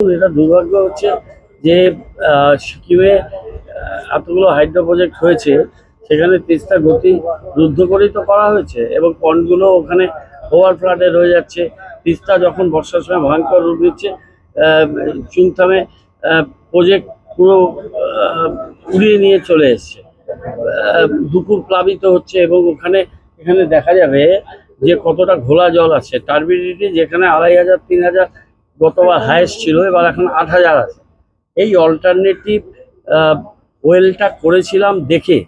এটা দুর্ভাগ্য হচ্ছে যে সিকিমে এতগুলো হাইড্রো প্রজেক্ট হয়েছে, সেখানে তিস্তা গতি রুদ্ধ করেই তো করা হয়েছে এবং পন্ডগুলো ওখানে ওভার ফ্লাডেড হয়ে যাচ্ছে। তিস্তা যখন বর্ষার সময় ভয়ঙ্কর রূপ নিচ্ছে চুংথামে প্রজেক্ট পুরো উড়িয়ে নিয়ে চলে এসছে। দুপুর প্লাবিত হচ্ছে এবং ওখানে, এখানে দেখা যাবে যে কতটা ঘোলা জল আছে। টার্বিডিটি যেখানে আড়াই হাজার, তিন হাজার গতবার হায়েস্ট ছিল, এবার এখন আট হাজার আছে। এই অল্টারনেটিভ ওয়েলটা করেছিলাম দেখে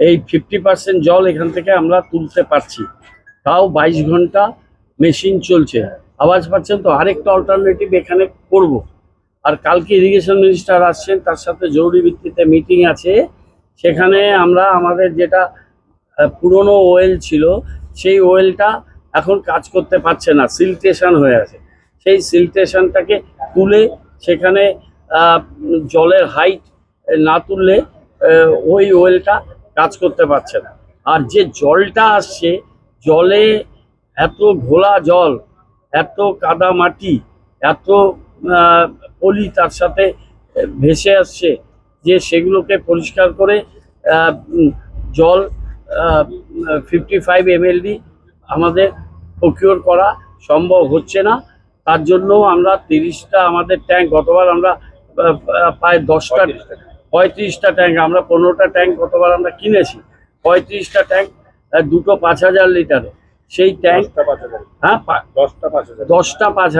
এই ফিফটি পার্সেন্ট জল এখান থেকে আমরা তুলতে পারছি। তাও বাইশ ঘণ্টা মেশিন চলছে। আওয়াজ পাচ্ছেন তো? আরেকটা অল্টারনেটিভ এখানে করব। আর কালকে ইরিগেশন মিনিস্টার আসছেন, তার সাথে জরুরি ভিত্তিতে মিটিং আছে। সেখানে আমরা আমাদের যেটা পুরনো ওয়েল ছিল, সেই ওয়েলটা এখন কাজ করতে পারছে না সিলটেশন হয়ে আছে। সেই সিলটেশনটাকে তুলে সেখানে জলের হাইট না তুললে ওই ওয়েলটা কাজ করতে পারছে না। আর যে জলটা আসছে, জলে এত ঘোলা জল, এত কাদা মাটি, এত পলি তার সাথে ভেসে আসছে যে সেগুলোকে পরিষ্কার করে জল ফিফটি ফাইভ এমএলডি আমাদের প্রকিওর করা সম্ভব হচ্ছে না। তার জন্য আমরা তিরিশটা আমাদের ট্যাঙ্ক গতবার আমরা প্রায় দশটা পঁয়ত্রিশটা ট্যাঙ্ক আমরা পনেরোটা ট্যাঙ্ক গতবার আমরা কিনেছি। পঁয়ত্রিশটা ট্যাঙ্ক দুটো পাঁচ হাজার লিটারে সেই ট্যাঙ্ক হ্যাঁ দশটা পাঁচ হাজার। দশটা পাঁচ হাজার।